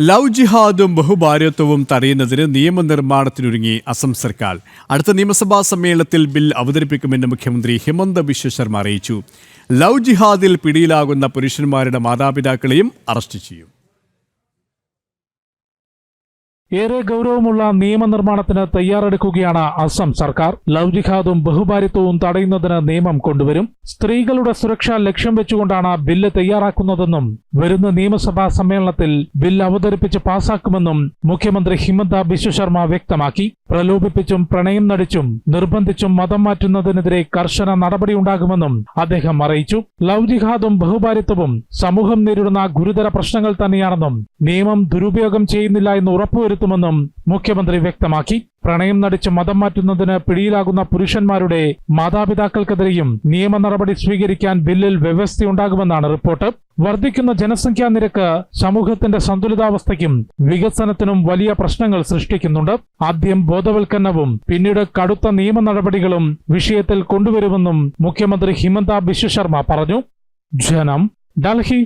Love ജിഹാദും ബഹുഭാര്യത്വവും തടയുന്നതിന് നിയമനിർമ്മാണത്തിനൊരുങ്ങി അസം സർക്കാർ. അടുത്ത നിയമസഭാ സമ്മേളനത്തിൽ ബിൽ അവതരിപ്പിക്കുമെന്ന് മുഖ്യമന്ത്രി ഹിമന്ത ബിശ്വ ശർമ്മ അറിയിച്ചു. ലവ് ജിഹാദിൽ പിടിയിലാകുന്ന പുരുഷന്മാരുടെ മാതാപിതാക്കളെയും അറസ്റ്റ് ചെയ്യും. ഏറെ ഗൗരവമുള്ള നിയമനിർമ്മാണത്തിന് തയ്യാറെടുക്കുകയാണ് അസം സർക്കാർ. ലവ് ജിഹാദും ബഹുഭാരിത്വവും തടയുന്നതിന് നിയമം കൊണ്ടുവരും. സ്ത്രീകളുടെ സുരക്ഷ ലക്ഷ്യം വെച്ചുകൊണ്ടാണ് ബില്ല് തയ്യാറാക്കുന്നതെന്നും വരുന്ന നിയമസഭാ സമ്മേളനത്തിൽ ബിൽ അവതരിപ്പിച്ച് പാസാക്കുമെന്നും മുഖ്യമന്ത്രി ഹിമന്ത ബിശ്വ ശർമ്മ വ്യക്തമാക്കി. പ്രലോഭിപ്പിച്ചും പ്രണയം നടിച്ചും നിർബന്ധിച്ചും മതം മാറ്റുന്നതിനെതിരെ കർശന നടപടിയുണ്ടാകുമെന്നും അദ്ദേഹം അറിയിച്ചു. ലവ് ജിഹാദും ബഹുഭാരിത്വവും സമൂഹം നേരിടുന്ന ഗുരുതര പ്രശ്നങ്ങൾ തന്നെയാണെന്നും നിയമം ദുരുപയോഗം ചെയ്യുന്നില്ല എന്ന് ഉറപ്പുവരുത്തുമെന്നും മുഖ്യമന്ത്രി വ്യക്തമാക്കി. പ്രണയം നടിച്ച് മതം മാറ്റുന്നതിന് പിടിയിലാകുന്ന പുരുഷന്മാരുടെ മാതാപിതാക്കൾക്കെതിരെയും നിയമ നടപടി സ്വീകരിക്കാൻ ബില്ലിൽ വ്യവസ്ഥയുണ്ടാകുമെന്നാണ് റിപ്പോർട്ട്. വർദ്ധിക്കുന്ന ജനസംഖ്യാ നിരക്ക് സമൂഹത്തിന്റെ സന്തുലിതാവസ്ഥയ്ക്കും വികസനത്തിനും വലിയ പ്രശ്നങ്ങൾ സൃഷ്ടിക്കുന്നുണ്ട്. ആദ്യം ബോധവൽക്കരണവും പിന്നീട് കടുത്ത നിയമ നടപടികളും വിഷയത്തിൽ കൊണ്ടുവരുമെന്നും മുഖ്യമന്ത്രി ഹിമന്ത ബിശ്വശർമ്മ പറഞ്ഞു. ജനം ഡൽഹി.